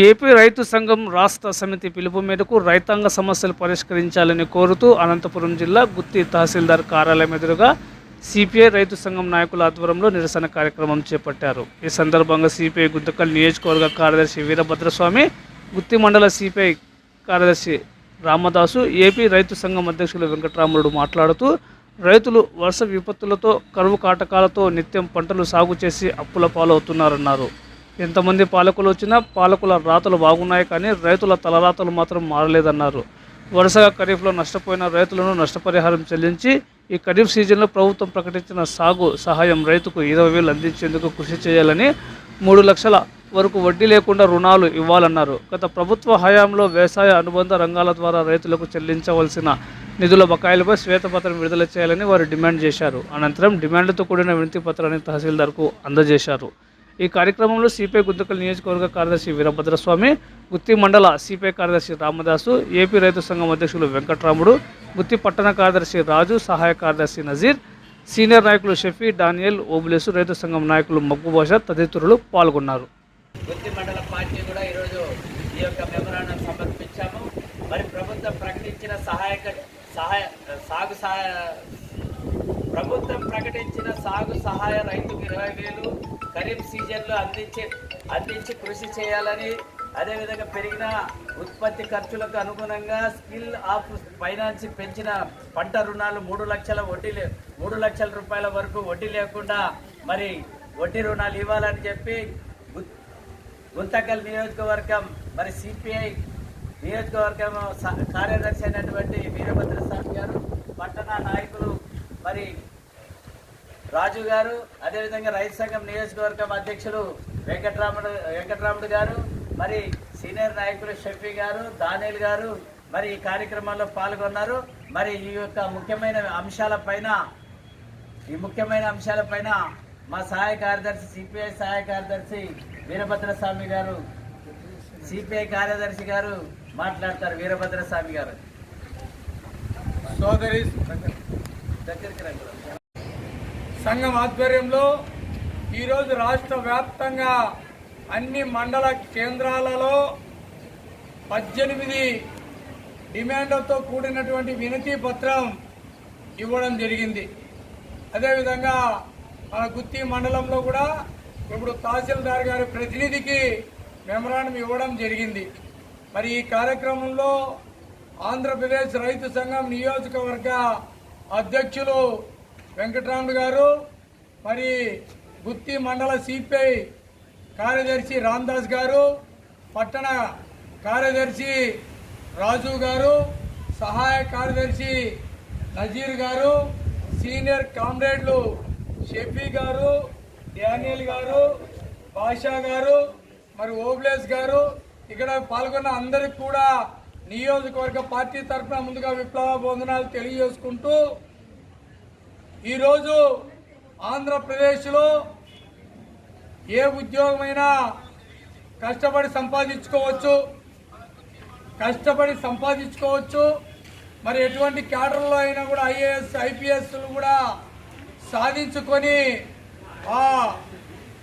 AP రైతు సంఘం రాష్ట్ర సమితి పిలుపు మేరకు రైతాంగ సమస్యలు పరిష్కరించాలని కోరుతూ అనంతపురం జిల్లా గుత్తి తహసీల్దార్ కార్యాలయం ఎదురుగా సిపిఐ రైతు సంఘం నాయకుల ఆధ్వర్యంలో నిరసన కార్యక్రమం చేపట్టారు. ఈ సందర్భంగా సిపిఐ గుంతకల్ నియోజకవర్గ కార్యదర్శి వీరభద్రస్వామి గుత్తి మండల సిపిఐ కార్యదర్శి రామదాసు ఏపీ రైతు సంఘం అధ్యక్షులు వెంకటరాములుడు మాట్లాడుతూ రైతులు వర్ష విపత్తులతో కరువు కాటకాలతో నిత్యం పంటలు సాగు చేసి అప్పుల పాలవుతున్నారన్నారు. ఎంతమంది పాలకులు వచ్చినా పాలకుల రాతలు బాగున్నాయి కానీ రైతుల తలరాతలు మాత్రం మారలేదన్నారు. వరుసగా ఖరీఫ్లో నష్టపోయిన రైతులను నష్టపరిహారం చెల్లించి ఈ ఖరీఫ్ సీజన్లో ప్రభుత్వం ప్రకటించిన సాగు సహాయం రైతుకు ఇరవై వేలు అందించేందుకు కృషి చేయాలని మూడు లక్షల వరకు వడ్డీ లేకుండా రుణాలు ఇవ్వాలన్నారు. గత ప్రభుత్వ హయాంలో వ్యవసాయ అనుబంధ రంగాల ద్వారా రైతులకు చెల్లించవలసిన నిధుల బకాయిలపై శ్వేతపత్రం విడుదల చేయాలని వారు డిమాండ్ చేశారు. అనంతరం డిమాండ్లతో కూడిన వినతి పత్రాన్ని తహసీల్దార్కు అందజేశారు. ఈ కార్యక్రమంలో సిపిఐ గుంతకల్ నియోజకవర్గ కార్యదర్శి వీరభద్రస్వామి గుత్తి మండల సిపిఐ కార్యదర్శి రామదాసు ఏపీ రైతు సంఘం అధ్యక్షులు వెంకట్రాముడు గుత్తి పట్టణ కార్యదర్శి రాజు సహాయ కార్యదర్శి నజీర్ సీనియర్ నాయకులు షఫీ డానియల్ ఓబులేసు రైతు సంఘం నాయకులు మగ్గు భాష తదితరులు పాల్గొన్నారు. గుత్తి మండల పార్టీ కూడా ఈరోజు ఈ యొక్క మెమరాండం సమర్పించాము. మరి ప్రభుత్వం ప్రకటించిన సహాయక సహాయ సాగు సహాయ ప్రభుత్వం ప్రకటించిన సాగు సహాయ రైతుకు ఇరవై వేలు ఖరీఫ్ సీజన్లో అందించి అందించి కృషి చేయాలని అదేవిధంగా పెరిగిన ఉత్పత్తి ఖర్చులకు అనుగుణంగా స్కిల్ ఆఫ్ ఫైనాన్స్ పెంచిన పంట రుణాలు మూడు లక్షల వడ్డీ మూడు లక్షల రూపాయల వరకు వడ్డీ లేకుండా మరి వడ్డీ రుణాలు ఇవ్వాలని చెప్పి గు- గుంతకల్ నియోజకవర్గం మరి సిపిఐ నియోజకవర్గం కార్యదర్శి అయినటువంటి వీరభద్ర స్వామి గారు పట్టణ నాయకులు మరి రాజు గారు అదేవిధంగా రైతు సంఘం నియోజకవర్గం అధ్యక్షులు వెంకటరాముడు వెంకటరాముడు గారు మరి సీనియర్ నాయకులు షఫీ గారు దానిల్ గారు మరి ఈ కార్యక్రమంలో పాల్గొన్నారు. మరి ఈ యొక్క ముఖ్యమైన అంశాలపైన ఈ ముఖ్యమైన అంశాలపైన మా సహాయ కార్యదర్శి సిపిఐ సహాయ కార్యదర్శి వీరభద్రస్వామి గారు సిపిఐ కార్యదర్శి గారు మాట్లాడతారు వీరభద్రస్వామి గారు. సోదరి సంఘం ఆధ్వర్యంలో ఈరోజు రాష్ట్ర వ్యాప్తంగా అన్ని మండల కేంద్రాలలో పద్దెనిమిది డిమాండ్లతో కూడినటువంటి వినతి పత్రం ఇవ్వడం జరిగింది. అదేవిధంగా మన గుత్తి మండలంలో కూడా ఇప్పుడు తహసీల్దార్ గారి ప్రతినిధికి మెమరాండం ఇవ్వడం జరిగింది. మరి ఈ కార్యక్రమంలో ఆంధ్రప్రదేశ్ రైతు సంఘం నియోజకవర్గ అధ్యక్షులు వెంకటరాముడు గారు మరి గుత్తి మండల సిపిఐ కార్యదర్శి రామ్దాస్ గారు పట్టణ కార్యదర్శి రాజు గారు సహాయ కార్యదర్శి నజీర్ గారు సీనియర్ కామ్రేడ్లు షఫీ గారు డానియల్ గారు బాషా గారు మరి ఓబ్లేస్ గారు ఇక్కడ పాల్గొన్న అందరికి కూడా నియోజకవర్గ పార్టీ తరఫున ముందుగా విప్లవ బోధనాలు తెలియజేసుకుంటూ ఈరోజు ఆంధ్రప్రదేశ్లో ఏ ఉద్యోగమైనా కష్టపడి సంపాదించుకోవచ్చు. కష్టపడి సంపాదించుకోవచ్చు. మరి ఎటువంటి క్యాడర్లో అయినా కూడా ఐఏఎస్ ఐపీఎస్లు కూడా సాధించుకొని ఆ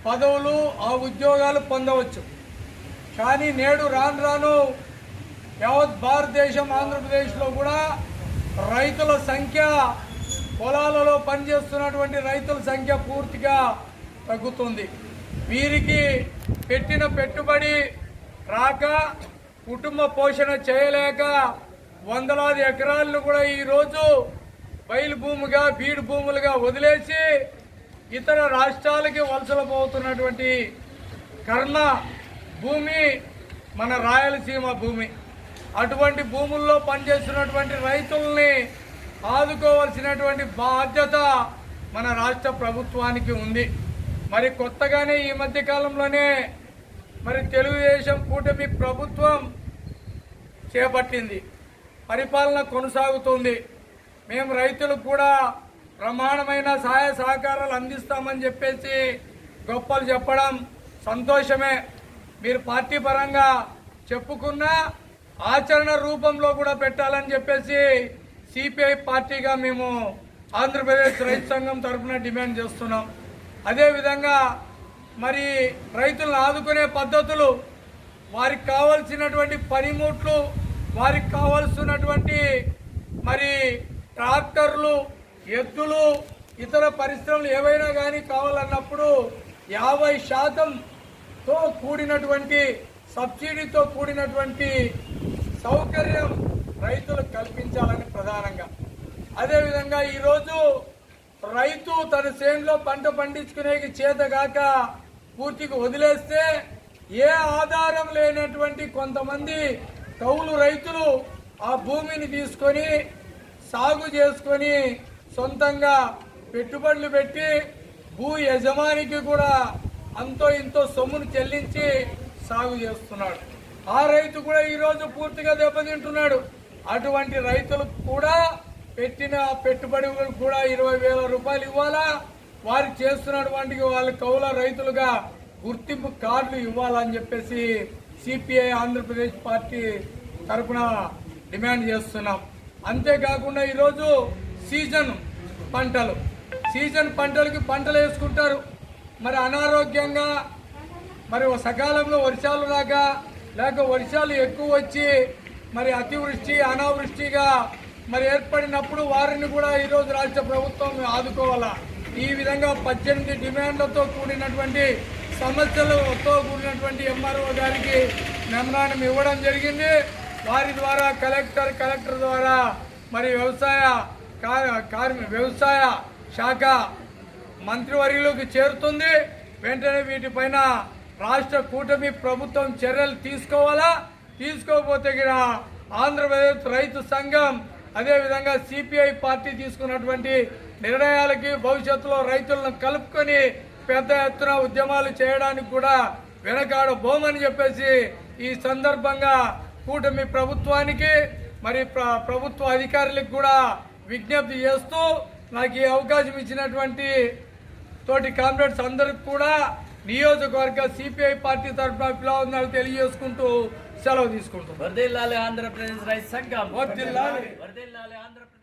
పదవులు ఆ ఉద్యోగాలు పొందవచ్చు. కానీ నేడు రాను రాను యావత్ భారతదేశం ఆంధ్రప్రదేశ్లో కూడా రైతుల సంఖ్య పొలాలలో పనిచేస్తున్నటువంటి రైతుల సంఖ్య పూర్తిగా తగ్గుతుంది. వీరికి పెట్టిన పెట్టుబడి రాక కుటుంబ పోషణ చేయలేక వందలాది ఎకరాలను కూడా ఈరోజు బయలు భూమిగా బీడు భూములుగా వదిలేసి ఇతర రాష్ట్రాలకి వలసలు పోతున్నటువంటి కర్ణ భూమి మన రాయలసీమ భూమి. అటువంటి భూముల్లో పనిచేస్తున్నటువంటి రైతుల్ని ఆదుకోవాల్సినటువంటి బాధ్యత మన రాష్ట్ర ప్రభుత్వానికి ఉంది. మరి కొత్తగానే ఈ మధ్య కాలంలోనే మరి తెలుగుదేశం కూటమి ప్రభుత్వం చేపట్టింది. పరిపాలన కొనసాగుతుంది. మేము రైతులకు కూడా ప్రమాణమైన సహాయ సహకారాలు అందిస్తామని చెప్పేసి గొప్పలు చెప్పడం సంతోషమే. మీరు పార్టీ పరంగా చెప్పుకున్నా ఆచరణ రూపంలో కూడా పెట్టాలని చెప్పేసి సిపిఐ పార్టీగా మేము ఆంధ్రప్రదేశ్ రైతు సంఘం తరఫున డిమాండ్ చేస్తున్నాం. అదేవిధంగా మరి రైతులను ఆదుకునే పద్ధతులు వారికి కావలసినటువంటి పనిముట్లు వారికి కావలసినటువంటి మరి ట్రాక్టర్లు ఎద్దులు ఇతర పరిశ్రమలు ఏవైనా కానీ కావాలన్నప్పుడు యాభై శాతంతో కూడినటువంటి సబ్సిడీతో కూడినటువంటి సౌకర్యం రైతులకు కల్పించాలని ప్రధానంగా. అదేవిధంగా ఈరోజు రైతు తన చేనులో పంట పండించుకునేకి చేతగాక పూర్తిగా వదిలేస్తే ఏ ఆధారం లేనటువంటి కొంతమంది కౌలు రైతులు ఆ భూమిని తీసుకొని సాగు చేసుకొని సొంతంగా పెట్టుబడులు పెట్టి భూ యజమానికి కూడా అంతో ఇంతో సొమ్మును చెల్లించి సాగు చేస్తున్నాడు. ఆ రైతు కూడా ఈరోజు పూర్తిగా దెబ్బతింటున్నాడు. అటువంటి రైతులకు కూడా పెట్టిన పెట్టుబడులకు కూడా ఇరవై వేల రూపాయలు ఇవ్వాలా? వారు చేస్తున్నటువంటి వాళ్ళ కౌల రైతులుగా గుర్తింపు కార్డులు ఇవ్వాలని చెప్పేసి సిపిఐ ఆంధ్రప్రదేశ్ పార్టీ తరఫున డిమాండ్ చేస్తున్నాం. అంతేకాకుండా ఈరోజు సీజన్ పంటలు. సీజన్ పంటలకి పంటలు వేసుకుంటారు. మరి అనారోగ్యంగా మరి సకాలంలో వర్షాలు రాక లేక వర్షాలు ఎక్కువ వచ్చి మరి అతివృష్టి అనావృష్టిగా మరి ఏర్పడినప్పుడు వారిని కూడా ఈరోజు రాష్ట్ర ప్రభుత్వం ఆదుకోవాలా. ఈ విధంగా పద్దెనిమిది డిమాండ్లతో కూడినటువంటి సమస్యలతో కూడినటువంటి ఎంఆర్ఓ గారికి మెమరాండం ఇవ్వడం జరిగింది. వారి ద్వారా కలెక్టర్ కలెక్టర్ ద్వారా మరి వ్యవసాయ కార్మి వ్యవసాయ శాఖ మంత్రివర్యులకు చేరుతుంది. వెంటనే వీటిపైన రాష్ట్ర కూటమి ప్రభుత్వం చర్యలు తీసుకోవాలా? తీసుకోకపోతే కూడా ఆంధ్రప్రదేశ్ రైతు సంఘం అదేవిధంగా సిపిఐ పార్టీ తీసుకున్నటువంటి నిర్ణయాలకి భవిష్యత్తులో రైతులను కలుపుకొని పెద్ద ఎత్తున ఉద్యమాలు చేయడానికి కూడా వెనకాడబోమని చెప్పేసి ఈ సందర్భంగా కూటమి ప్రభుత్వానికి మరి ప్ర- ప్రభుత్వ అధికారులకు కూడా విజ్ఞప్తి చేస్తూ నాకు ఈ అవకాశం ఇచ్చినటువంటి తోటి కామ్రేడ్స్ అందరికి కూడా నియోజకవర్గ సిపిఐ పార్టీ తరఫున అభినందనలు తెలియజేసుకుంటూ సెలవు వర్దిల్లాలి ఆంధ్రప్రదేశ్ రైతు సంఘం. ఆంధ్రప్రదేశ్